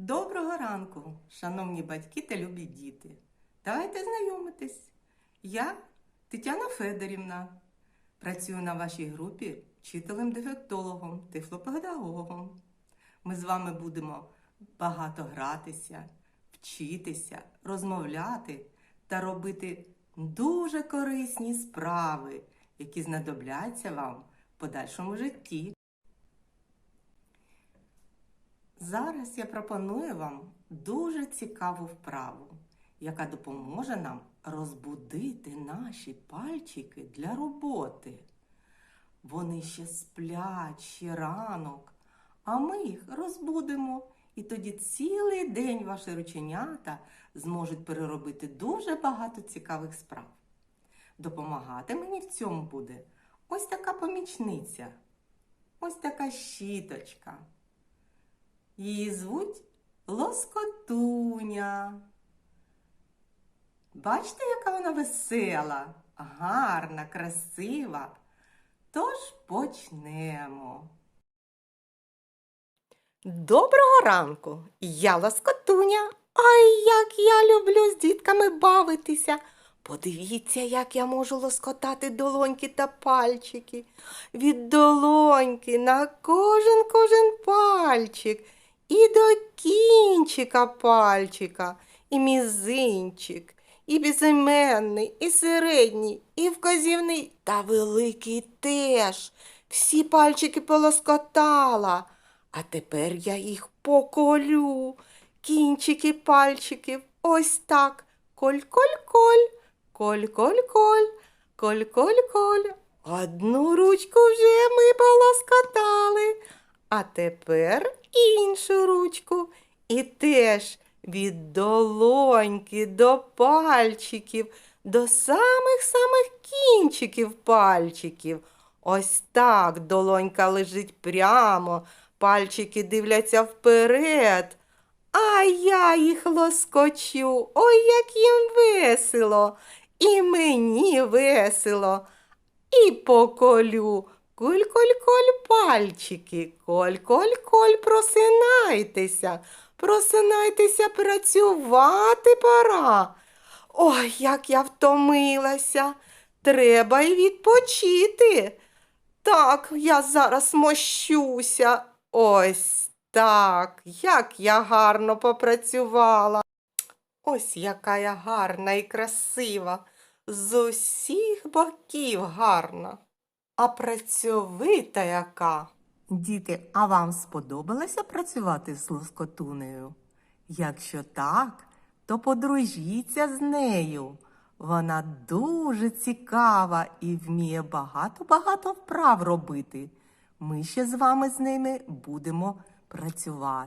Доброго ранку, шановні батьки та любі діти. Давайте знайомитись. Я Тетяна Федорівна. Працюю на вашій групі вчителем-дефектологом, тифлопедагогом. Ми з вами будемо багато гратися, вчитися, розмовляти та робити дуже корисні справи, які знадобляться вам в подальшому житті. Зараз я пропоную вам дуже цікаву вправу, яка допоможе нам розбудити наші пальчики для роботи. Вони ще сплять, ще ранок, а ми їх розбудимо. І тоді цілий день ваші рученята зможуть переробити дуже багато цікавих справ. Допомагати мені в цьому буде ось така помічниця, ось така щіточка. Її звуть Лоскотуня. Бачите, яка вона весела, гарна, красива. Тож почнемо. Доброго ранку! Я Лоскотуня. Ай, як я люблю з дітками бавитися. Подивіться, як я можу лоскотати долоньки та пальчики. Від долоньки на кожен кожен пальчик. І до кінчика пальчика, і мізинчик, і безіменний, і середній, і вказівний, та великий теж. Всі пальчики полоскотала. А тепер я їх поколю. Кінчики пальчиків ось так. Коль-коль-коль, коль-коль-коль, коль-коль-коль. Одну ручку вже ми полоскотали. А тепер іншу ручку. І теж від долоньки до пальчиків, до самих-самих кінчиків пальчиків. Ось так долонька лежить прямо, пальчики дивляться вперед. А я їх лоскочу. Ой, як їм весело. І мені весело. І поколю. Коль-коль-коль пальчики, коль-коль-коль просинайтеся, просинайтеся, працювати пора. Ой, як я втомилася, треба й відпочити. Так, я зараз мощуся. Ось так, як я гарно попрацювала. Ось яка я гарна і красива, з усіх боків гарна а працьовита яка. Діти, а вам сподобалося працювати з лоскотунею? Якщо так, то подружіться з нею. Вона дуже цікава і вміє багато-багато вправ робити. Ми ще з вами з ними будемо працювати.